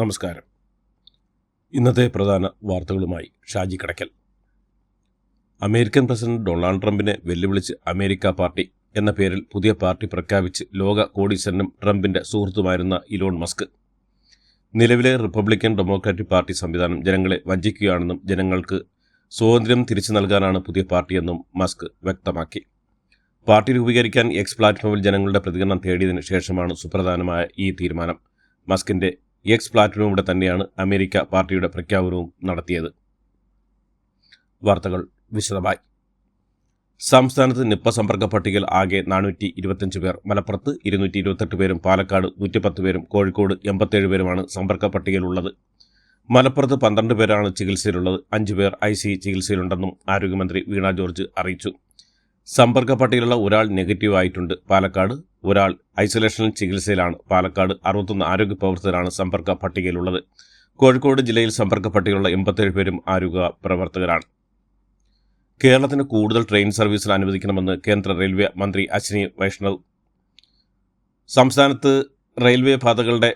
നമസ്കാരം. ഇന്നത്തെ പ്രധാന വാർത്തകളുമായി Shaji Kadakkal. American president Donald ട്രംപിനെ വെല്ലുവിളിച്ച് അമേരിക്ക പാർട്ടി എന്ന പേരിൽ പുതിയ പാർട്ടി പ്രഖ്യാപിച്ച് ലോക കോടീശ്വരനും ട്രംപിന്റെ സുഹൃത്തുമായിരുന്ന ഇലോൺ മസ്ക്. നിലവിലെ റിപ്പബ്ലിക്കൻ ഡെമോക്രാറ്റിക് പാർട്ടി സംവിധാനം ജനങ്ങളെ വഞ്ചിക്കുകയാണെന്നും ജനങ്ങൾക്ക് സ്വാതന്ത്ര്യം തിരിച്ചു നൽകാനാണ് പുതിയ പാർട്ടിയെന്നും മസ്ക് വ്യക്തമാക്കി. പാർട്ടി രൂപീകരിക്കാൻ എക്സ് പ്ലാറ്റ്ഫോമിൽ ജനങ്ങളുടെ പ്രതികരണം തേടിയതിനു ശേഷമാണ് സുപ്രധാനമായ ഈ തീരുമാനം. മസ്കിന്റെ എക്സ് പ്ലാറ്റ്ഫോമിലൂടെ തന്നെയാണ് അമേരിക്ക പാർട്ടിയുടെ പ്രഖ്യാപനവും നടത്തിയത്. വാർത്തകൾ വിശദമായി. സംസ്ഥാനത്ത് നിപ്പ സമ്പർക്ക പട്ടികയിൽ ആകെ നാനൂറ്റി ഇരുപത്തിയഞ്ച് പേർ മലപ്പുറത്ത് ഇരുന്നൂറ്റി ഇരുപത്തെട്ട് പേരും പാലക്കാട് നൂറ്റിപ്പത്ത് പേരും കോഴിക്കോട് എൺപത്തേഴ് പേരുമാണ് സമ്പർക്ക പട്ടികയിലുള്ളത്. മലപ്പുറത്ത് പന്ത്രണ്ട് പേരാണ് ചികിത്സയിലുള്ളത്. അഞ്ച് പേർ ഐ സി ചികിത്സയിലുണ്ടെന്നും ആരോഗ്യമന്ത്രി വീണ ജോർജ് അറിയിച്ചു. സമ്പർക്ക പട്ടികയിലുള്ള ഒരാൾ നെഗറ്റീവ് ആയിട്ടുണ്ട്. പാലക്കാട് ഒരാൾ ഐസൊലേഷനിൽ ചികിത്സയിലാണ്. പാലക്കാട് അറുപത്തൊന്ന് ആരോഗ്യ പ്രവർത്തകരാണ് സമ്പർക്ക പട്ടികയിലുള്ളത് കോഴിക്കോട് ജില്ലയിൽ സമ്പർക്ക പട്ടികയിലുള്ള എൺപത്തേഴ് പേരും ആരോഗ്യ പ്രവർത്തകരാണ്. കേരളത്തിന് കൂടുതൽ ട്രെയിൻ സർവീസിൽ അനുവദിക്കണമെന്ന് കേന്ദ്ര റെയിൽവേ മന്ത്രി അശ്വിനി വൈഷ്ണവ്. സംസ്ഥാനത്ത് റെയിൽവേ പാതകളുടെ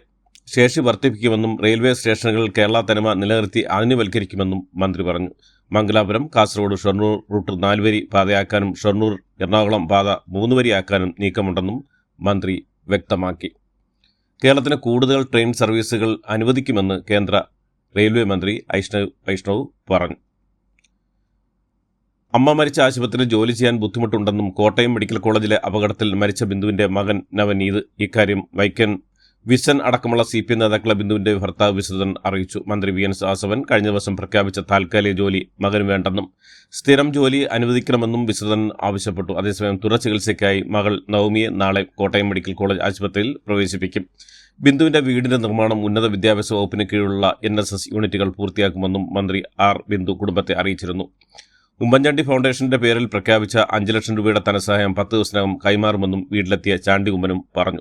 ശേഷി വർദ്ധിപ്പിക്കുമെന്നും റെയിൽവേ സ്റ്റേഷനുകൾ കേരള തനിമ നിലനിർത്തി ആധുനികവൽക്കരിക്കുമെന്നും മന്ത്രി പറഞ്ഞു. മംഗലാപുരം കാസർഗോഡ് ഷൊർണൂർ റൂട്ട് നാലുവരി പാതയാക്കാനും ഷൊർണൂർ എറണാകുളം പാത മൂന്നുവരിയാക്കാനും നീക്കമുണ്ടെന്നും മന്ത്രി വ്യക്തമാക്കി. കേരളത്തിന് കൂടുതൽ ട്രെയിൻ സർവീസുകൾ അനുവദിക്കുമെന്ന് കേന്ദ്ര റെയിൽവേ മന്ത്രി ഐഷ്ണവ് വൈഷ്ണവ് പറഞ്ഞു. അമ്മ മരിച്ച ആശുപത്രിയിൽ ജോലി ചെയ്യാൻ ബുദ്ധിമുട്ടുണ്ടെന്നും കോട്ടയം മെഡിക്കൽ കോളേജിലെ അപകടത്തിൽ മരിച്ച ബിന്ദുവിന്റെ മകൻ നവനീത്. ഇക്കാര്യം വൈക്കൻ വിസൻ അടക്കമുള്ള സി പി നേതാക്കളെ ബിന്ദുവിന്റെ ഭർത്താവ് വിശുദ്ധൻ അറിയിച്ചു. മന്ത്രി വി എൻ വാസവൻ കഴിഞ്ഞ ദിവസം പ്രഖ്യാപിച്ച താൽക്കാലിക ജോലി മകന് വേണ്ടെന്നും സ്ഥിരം ജോലി അനുവദിക്കണമെന്നും വിശുദ്ധൻ ആവശ്യപ്പെട്ടു. അതേസമയം തുടർ ചികിത്സയ്ക്കായി മകൾ നവമിയെ നാളെ കോട്ടയം മെഡിക്കൽ കോളേജ് ആശുപത്രിയിൽ പ്രവേശിപ്പിക്കും. ബിന്ദുവിന്റെ വീടിന്റെ നിർമ്മാണം ഉന്നത വിദ്യാഭ്യാസ വകുപ്പിന് കീഴിലുള്ള എൻ എസ് എസ് യൂണിറ്റുകൾ പൂർത്തിയാക്കുമെന്നും മന്ത്രി ആർ ബിന്ദു കുടുംബത്തെ അറിയിച്ചിരുന്നു. ഉമ്മൻചാണ്ടി ഫൗണ്ടേഷന്റെ പേരിൽ പ്രഖ്യാപിച്ച അഞ്ച് ലക്ഷം രൂപയുടെ ധനസഹായം പത്ത് ദിവസത്തിനകം കൈമാറുമെന്നും വീട്ടിലെത്തിയ ചാണ്ടി ഉമ്മനും പറഞ്ഞു.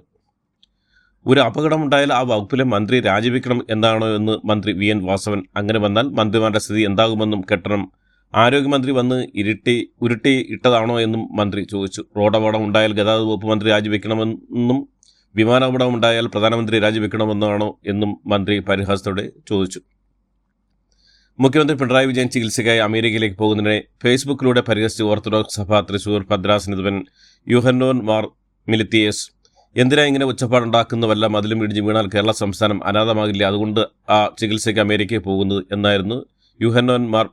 ഒരു അപകടമുണ്ടായാൽ ആ വകുപ്പിലെ മന്ത്രി രാജിവെക്കണം എന്നാണോ എന്ന് മന്ത്രി വി എൻ വാസവൻ. അങ്ങനെ വന്നാൽ മന്ത്രിമാരുടെ സ്ഥിതി എന്താകുമെന്നും കെട്ടണം ആരോഗ്യമന്ത്രി വന്ന് ഇരുട്ടി ഉരുട്ടി ഇട്ടതാണോ എന്നും മന്ത്രി ചോദിച്ചു. റോഡപകടം ഉണ്ടായാൽ ഗതാഗത വകുപ്പ് മന്ത്രി രാജിവെക്കണമെന്നും വിമാനാപകടം ഉണ്ടായാൽ പ്രധാനമന്ത്രി രാജിവെക്കണമെന്നാണോ എന്നും മന്ത്രി പരിഹാസത്തോടെ ചോദിച്ചു. മുഖ്യമന്ത്രി പിണറായി വിജയൻ ചികിത്സയ്ക്കായി അമേരിക്കയിലേക്ക് പോകുന്നതിനെ ഫേസ്ബുക്കിലൂടെ പരിഹസിച്ച് ഓർത്തഡോക്സ് സഭ തൃശൂർ ഭദ്രാസനിധവൻ യുഹന്നോൻ മാർ മിലിത്തിയേസ് എന്തിനാ ഇങ്ങനെ ഉച്ചപ്പാടുണ്ടാക്കുന്നവല്ല മതിലും ഇടിഞ്ഞ് വീണാൽ കേരള സംസ്ഥാനം അനാഥമാകില്ല? അതുകൊണ്ട് ആ ചികിത്സയ്ക്ക് അമേരിക്കയിൽ പോകുന്നത് എന്നായിരുന്നു യുഹന്നോൻ മാർ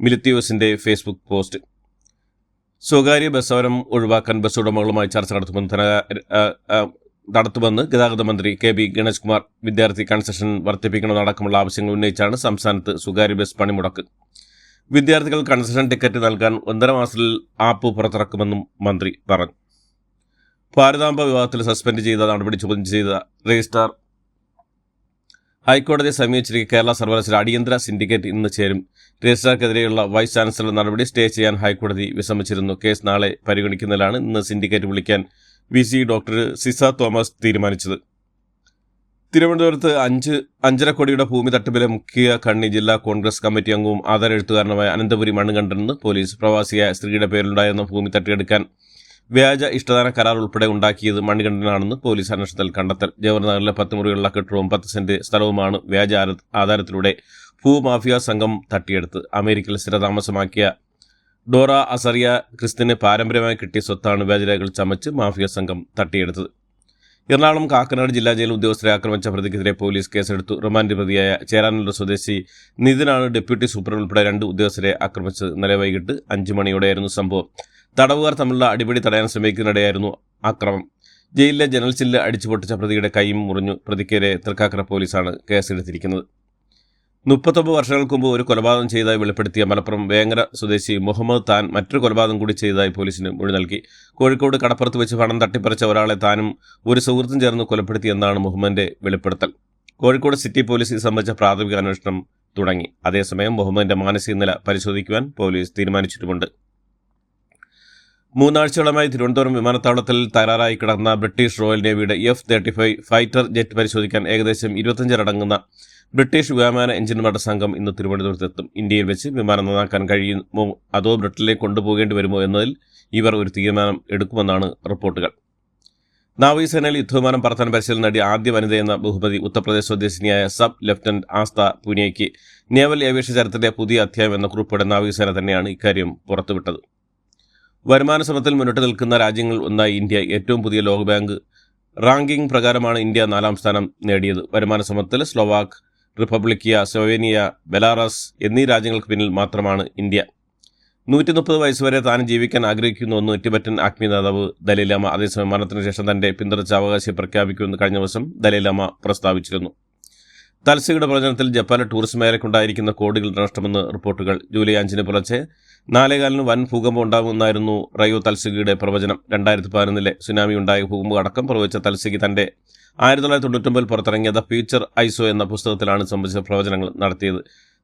മിലിത്തിയോസിന്റെ ഫേസ്ബുക്ക് പോസ്റ്റ്. സ്വകാര്യ ബസ് ഒഴിവാക്കാൻ ബസ് ഉടമകളുമായി ചർച്ച നടത്തുമെന്ന് ധന നടത്തുമെന്ന് ഗതാഗത മന്ത്രി കെ ബി ഗണേഷ് കുമാർ വിദ്യാർത്ഥി കൺസെഷൻ വർദ്ധിപ്പിക്കണമെന്നടക്കമുള്ള ആവശ്യങ്ങൾ ഉന്നയിച്ചാണ് സംസ്ഥാനത്ത് സ്വകാര്യ ബസ് പണിമുടക്ക് വിദ്യാർത്ഥികൾ കൺസെഷൻ ടിക്കറ്റ് നൽകാൻ ഒന്നര മാസത്തിൽ ആപ്പ് പുറത്തിറക്കുമെന്നും മന്ത്രി പറഞ്ഞു. ഭാരതാംബ വിവാഹത്തിൽ സസ്പെൻഡ് ചെയ്ത നടപടി ചോദ്യം ചെയ്ത രജിസ്ട്രാർ ഹൈക്കോടതിയെ സമീപിച്ചിരിക്കെ കേരള സർവകലാശാല അടിയന്തര സിൻഡിക്കേറ്റ് ഇന്ന് ചേരും. രജിസ്ട്രാർക്കെതിരെയുള്ള വൈസ് ചാൻസലർ നടപടി സ്റ്റേ ചെയ്യാൻ ഹൈക്കോടതി വിസമ്മതിച്ചിരുന്നു. കേസ് നാളെ പരിഗണിക്കുന്നതിലാണ് ഇന്ന് സിൻഡിക്കേറ്റ് വിളിക്കാൻ V C doctor Sisa Thomas തീരുമാനിച്ചത്. തിരുവനന്തപുരത്ത് അഞ്ച് അഞ്ചര കോടിയുടെ ഭൂമി തട്ടിപ്പിലെ മുഖ്യ കണ്ണി ജില്ലാ കോൺഗ്രസ് കമ്മിറ്റി അംഗവും ആധാര എഴുത്തുകാരനുമായ അനന്തപുരി മണ്ണുകണ്ടെന്ന് പോലീസ് പ്രവാസിയായ സ്ത്രീയുടെ പേരിലുണ്ടായിരുന്ന ഭൂമി തട്ടിയെടുക്കാൻ വ്യാജ ഇഷ്ടദാന കരാർ ഉൾപ്പെടെ ഉണ്ടാക്കിയത് മണികണ്ഠനാണെന്ന് പോലീസ് അന്വേഷണത്തിൽ കണ്ടെത്തൽ. ജവഹർനഗറിലെ പത്ത് മുറിയുള്ള കെട്ടിടവും പത്ത് സെന്റ് സ്ഥലവുമാണ് വ്യാജ ആധാരത്തിലൂടെ ഭൂമാഫിയ സംഘം തട്ടിയെടുത്ത് അമേരിക്കയിൽ സ്ഥിരതാമസമാക്കിയ ഡോറ അസറിയ ക്രിസ്ത്യന് പാരമ്പര്യമായി കിട്ടിയ സ്വത്താണ് വ്യാജരേഖകൾ ചമച്ച് മാഫിയ സംഘം തട്ടിയെടുത്തത്. എറണാകുളം കാക്കനാട് ജില്ലാ ജയിൽ ഉദ്യോഗസ്ഥരെ ആക്രമിച്ച പ്രതിക്കെതിരെ പോലീസ് കേസെടുത്തു. റിമാൻഡ് പ്രതിയായ ചേരാനല്ലൂർ സ്വദേശി നിതിനാണ് ഡെപ്യൂട്ടി സൂപ്രണ്ട് ഉൾപ്പെടെ രണ്ട് ഉദ്യോഗസ്ഥരെ ആക്രമിച്ചത്. ഇന്നലെ വൈകിട്ട് അഞ്ചു മണിയോടെയായിരുന്നു സംഭവം. തടവുകാർ തമ്മിലുള്ള അടിപിടി തടയാൻ ശ്രമിക്കുന്നതിനിടെയായിരുന്നു ആക്രമം ജയിലിലെ ജനൽ ചില്ല് അടിച്ചു പൊട്ടിച്ച പ്രതിയുടെ കൈയും മുറിഞ്ഞു പ്രതിക്കെതിരെ തൃക്കാക്കര പോലീസാണ് കേസെടുത്തിരിക്കുന്നത്. മുപ്പത്തൊമ്പത് വർഷങ്ങൾക്ക് മുമ്പ് ഒരു കൊലപാതകം ചെയ്തതായി വെളിപ്പെടുത്തിയ മലപ്പുറം വേങ്ങര സ്വദേശി മുഹമ്മദ് താൻ മറ്റൊരു കൊലപാതകം കൂടി ചെയ്തതായി പോലീസിന് മൊഴി നൽകി. കോഴിക്കോട് കടപ്പുറത്ത് വെച്ച് പണം തട്ടിപ്പറിച്ച ഒരാളെ താനും ഒരു സുഹൃത്തും ചേർന്ന് കൊലപ്പെടുത്തിയെന്നാണ് മുഹമ്മദിന്റെ വെളിപ്പെടുത്തൽ. കോഴിക്കോട് സിറ്റി പോലീസ് ഇത് സംബന്ധിച്ച പ്രാഥമിക അന്വേഷണം തുടങ്ങി. അതേസമയം മുഹമ്മദിന്റെ മാനസിക നില പരിശോധിക്കുവാൻ പോലീസ് തീരുമാനിച്ചിട്ടുമുണ്ട്. മൂന്നാഴ്ചയോളമായി തിരുവനന്തപുരം വിമാനത്താവളത്തിൽ തയ്യാറായി കിടന്ന British Royal നേവിയുടെ F thirty five fighter jet പരിശോധിക്കാൻ ഏകദേശം ഇരുപത്തഞ്ചരടങ്ങുന്ന ബ്രിട്ടീഷ് വ്യോമയാന എഞ്ചിനുമാരുടെ സംഘം ഇന്ന് തിരുവനന്തപുരത്തെത്തും. ഇന്ത്യയിൽ വെച്ച് വിമാനം നന്നാക്കാൻ കഴിയുമോ അതോ ബ്രിട്ടനിലേക്ക് കൊണ്ടുപോകേണ്ടി വരുമോ എന്നതിൽ ഇവർ ഒരു തീരുമാനം എടുക്കുമെന്നാണ് റിപ്പോർട്ടുകൾ. നാവികസേനയിൽ യുദ്ധവിമാനം പറത്താൻ പരിശീലനം നേടിയ ആദ്യ വനിതയെന്ന ബഹുമതി ഉത്തർപ്രദേശ് സ്വദേശിനിയായ സബ് ലഫ്റ്റനന്റ് ആസ്ത പുനിയയ്ക്ക് നേവൽ ഏവിയേഷൻ ചരിത്രത്തിലെ പുതിയ അധ്യായം എന്ന കുറിപ്പോടെ നാവികസേന തന്നെയാണ് ഇക്കാര്യം പുറത്തുവിട്ടത്. വരുമാന ശ്രമത്തിൽ മുന്നിട്ട് നിൽക്കുന്ന രാജ്യങ്ങൾ ഒന്നായി ഇന്ത്യ. ഏറ്റവും പുതിയ ലോകബാങ്ക് റാങ്കിംഗ് പ്രകാരമാണ് ഇന്ത്യ നാലാം സ്ഥാനം നേടിയത്. വരുമാന ശ്രമത്തിൽ സ്ലോവാക്ക് റിപ്പബ്ലിക്കിയ സ്ലോവേനിയ ബെലാറസ് എന്നീ രാജ്യങ്ങൾക്ക് പിന്നിൽ മാത്രമാണ് ഇന്ത്യ. നൂറ്റി മുപ്പത് വയസ്സുവരെ താൻ ജീവിക്കാൻ ആഗ്രഹിക്കുന്നുവെന്ന് ടിബറ്റൻ ആത്മീയ നേതാവ് ദലൈലാമ അതേസമയം മരണത്തിന് ശേഷം തന്റെ പിന്തുടർച്ച അവകാശം പ്രഖ്യാപിക്കുമെന്ന് കഴിഞ്ഞ ദിവസം ദലൈലാമ പ്രസ്താവിച്ചിരുന്നു. തലസിയുടെ പ്രവചനത്തിൽ ജപ്പാന് ടൂറിസ്റ്റ് മേഖലയ്ക്കുണ്ടായിരിക്കുന്ന കോടികൾ നഷ്ടമെന്ന് റിപ്പോർട്ടുകൾ. ജൂലൈ അഞ്ചിന് പുലർച്ചെ നാലേകാലിന് വൻ ഭൂകമ്പം ഉണ്ടാകുമെന്നായിരുന്നു റയോ തൽസികയുടെ പ്രവചനം. രണ്ടായിരത്തി പതിനൊന്നിലെ സുനാമി ഉണ്ടായ ഭൂകമ്പം അടക്കം പ്രവചിച്ച തൽസികി തന്റെ ആയിരത്തി തൊള്ളായിരത്തി തൊണ്ണൂറ്റൊമ്പതിൽ പുറത്തിറങ്ങിയ ദ ഫ്യൂച്ചർ ഐസോ എന്ന പുസ്തകത്തിലാണ് സംബന്ധിച്ച പ്രവചനങ്ങൾ നടത്തിയത്.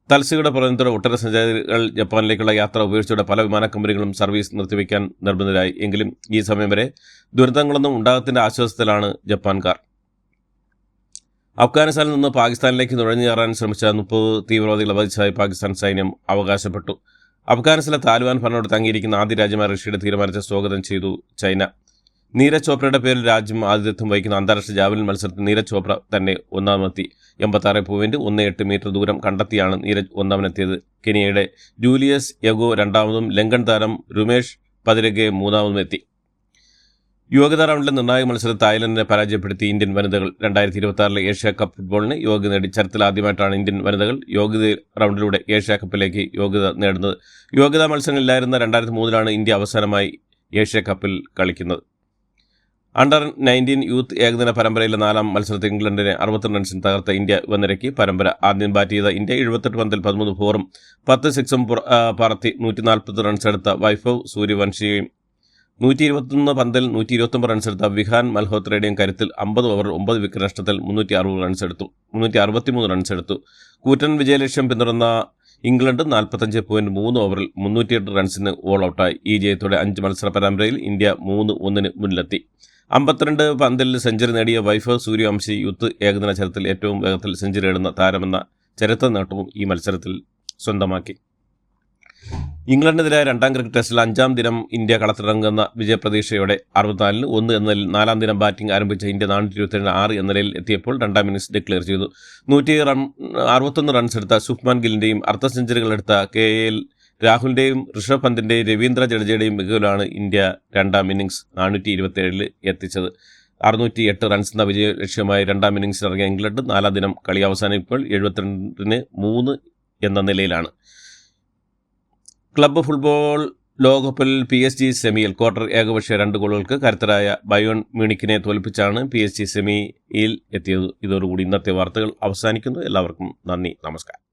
തൽസികയുടെ പ്രവചനത്തോടെ ഒട്ടേറെ സഞ്ചാരികൾ ജപ്പാനിലേക്കുള്ള യാത്ര ഉപേക്ഷിച്ചോടെ പല വിമാന കമ്പനികളും സർവീസ് നിർത്തിവെക്കാൻ നിർബന്ധിതരായി. എങ്കിലും ഈ സമയം വരെ ദുരിതങ്ങളൊന്നും ഉണ്ടാകത്തിന്റെ ആശ്വാസത്തിലാണ് ജപ്പാൻകാർ. അഫ്ഗാനിസ്ഥാനിൽ നിന്ന് പാകിസ്ഥാനിലേക്ക് നുഴഞ്ഞു കയറാൻ ശ്രമിച്ച മുപ്പത് തീവ്രവാദികളെ വധിച്ചതായി പാകിസ്ഥാൻ സൈന്യം അവകാശപ്പെട്ടു. അഫ്ഗാനിസ്ഥാനിലെ താലിബാൻ ഭരണോട് തങ്ങിയിരിക്കുന്ന ആദ്യ രാജ്യമായ റഷ്യയുടെ തീരുമാനത്തെ സ്വാഗതം ചെയ്തു ചൈന. നീരജ് ചോപ്രയുടെ പേരിൽ രാജ്യം ആതിഥ്യത്വം വഹിക്കുന്ന അന്താരാഷ്ട്ര ജാവലിൻ മത്സരത്തിൽ നീരജ് ചോപ്ര തന്നെ ഒന്നാമെത്തി എൺപത്താറ് പോയിന്റ് ഒന്ന് എട്ട് മീറ്റർ ദൂരം കണ്ടെത്തിയാണ് നീരജ് ഒന്നാമനെത്തിയത്. കെനിയയുടെ ജൂലിയസ് യഗോ രണ്ടാമതും ലങ്കൻ താരം രുമേഷ് പതിരകെ മൂന്നാമതും എത്തി. യോഗ്യതാ റൗണ്ടിലെ നിർണായക മത്സരത്തിൽ തായ്ലൻഡിനെ പരാജയപ്പെടുത്തി ഇന്ത്യൻ വനിതകൾ രണ്ടായിരത്തി ഇരുപത്തി ഏഷ്യ കപ്പ് ഫുട്ബോളിന് യോഗ്യത നേടി. ചരിത്രത്തിൽ ആദ്യമായിട്ടാണ് ഇന്ത്യൻ വനിതകൾ യോഗ്യത റൗണ്ടിലൂടെ ഏഷ്യ കപ്പിലേക്ക് യോഗ്യത നേടുന്നത്. യോഗ്യതാ മത്സരങ്ങളിലായിരുന്ന രണ്ടായിരത്തി മൂന്നിലാണ് ഇന്ത്യ അവസാനമായി ഏഷ്യ കപ്പിൽ കളിക്കുന്നത്. അണ്ടർ നയന്റീൻ യൂത്ത് ഏകദിന പരമ്പരയിലെ നാലാം മത്സരത്തിൽ ഇംഗ്ലണ്ടിനെ അറുപത്തിരണ്ട് റൺസിന് തകർത്ത ഇന്ത്യ വനിരയ്ക്ക് പരമ്പര. ആദ്യം ബാറ്റ് ചെയ്ത ഇന്ത്യ എഴുപത്തെട്ട് പന്തിൽ പതിമൂന്ന് ഫോറും പത്ത് സിക്സും പറത്തി നൂറ്റി നാൽപ്പത്തി റൺസ് എടുത്ത വൈഭവ് സൂര്യവംശിയെയും നൂറ്റി ഇരുപത്തൊന്ന് പന്തിൽ നൂറ്റി ഇരുപത്തൊമ്പത് റൺസ് എടുത്ത വിഹാൻ മൽഹോത്രയുടെയും കരുത്തിൽ അമ്പത് ഓവർ ഒമ്പത് വിക്കറ്റ് നഷ്ടത്തിൽ മുന്നൂറ്റി അറുപത് റൺസ് എടുത്തു. മുന്നൂറ്റി അറുപത്തിമൂന്ന് റൺസ് എടുത്തു. കൂറ്റൻ വിജയലക്ഷ്യം പിന്തുടർന്ന ഇംഗ്ലണ്ട് നാൽപ്പത്തഞ്ച് പോയിന്റ് മൂന്ന് ഓവറിൽ മുന്നൂറ്റിയെട്ട് റൺസിന് ഓൾ ഔട്ടായി ഈ ജയത്തോടെ അഞ്ച് മത്സര പരമ്പരയിൽ ഇന്ത്യ മൂന്ന് ഒന്നിന് മുന്നിലെത്തി. അമ്പത്തിരണ്ട് പന്തിൽ സെഞ്ചുറി നേടിയ വൈഫ് സൂര്യവംശി യുത്ത് ഏകദിന ചരിത്രത്തിൽ ഏറ്റവും വേഗത്തിൽ സെഞ്ചുറി നേടുന്ന താരമെന്ന ചരിത്ര നേട്ടവും ഈ മത്സരത്തിൽ സ്വന്തമാക്കി. ഇംഗ്ലണ്ടിനെതിരായ രണ്ടാം ക്രിക്കറ്റ് ടെസ്റ്റിൽ അഞ്ചാം ദിനം ഇന്ത്യ കളത്തിറങ്ങുന്ന വിജയപ്രതീക്ഷയോടെ അറുപത്തിനാലിന് ഒന്ന് എന്ന നിലയിൽ നാലാം ദിനം ബാറ്റിംഗ് ആരംഭിച്ച ഇന്ത്യ നാനൂറ്റി ഇരുപത്തിരണ്ട് ആറ് എന്ന നിലയിൽ എത്തിയപ്പോൾ രണ്ടാം ഇന്നിംഗ്സ് ഡിക്ലെയർ ചെയ്തു. നൂറ്റി റൺ അറുപത്തൊന്ന് റൺസ് എടുത്ത സുഫ്മാൻ ഗില്ലിന്റെയും അർദ്ധ സെഞ്ചുറികൾ എടുത്ത കെ എൽ രാഹുലിന്റെയും ഋഷഭ് പന്തിന്റെയും രവീന്ദ്ര ജഡേജയുടെയും മികവിലാണ് ഇന്ത്യ രണ്ടാം ഇന്നിംഗ്സ് നാനൂറ്റി ഇരുപത്തിയേഴിൽ എത്തിച്ചത്. അറുന്നൂറ്റി എട്ട് റൺസ് എന്ന വിജയ ലക്ഷ്യമായി രണ്ടാം ഇന്നിംഗ്സിൽ ഇറങ്ങിയ ഇംഗ്ലണ്ട് നാലാം ദിനം കളി അവസാനിപ്പോൾ എഴുപത്തിരണ്ടിന് മൂന്ന് എന്ന നിലയിലാണ്. ക്ലബ്ബ് ഫുട്ബോൾ ലോകകപ്പിൽ പി എസ് ജി സെമിയിൽ ക്വാർട്ടർ ഏകപക്ഷീയ രണ്ട് ഗോളുകൾക്ക് കരുത്തരായ ബയോൺ മ്യൂണിക്കിനെ തോൽപ്പിച്ചാണ് പി എസ് ജി സെമിയിൽ എത്തിയത്. ഇതോടുകൂടി ഇന്നത്തെ വാർത്തകൾ അവസാനിക്കുന്നു. എല്ലാവർക്കും നന്ദി. നമസ്കാരം.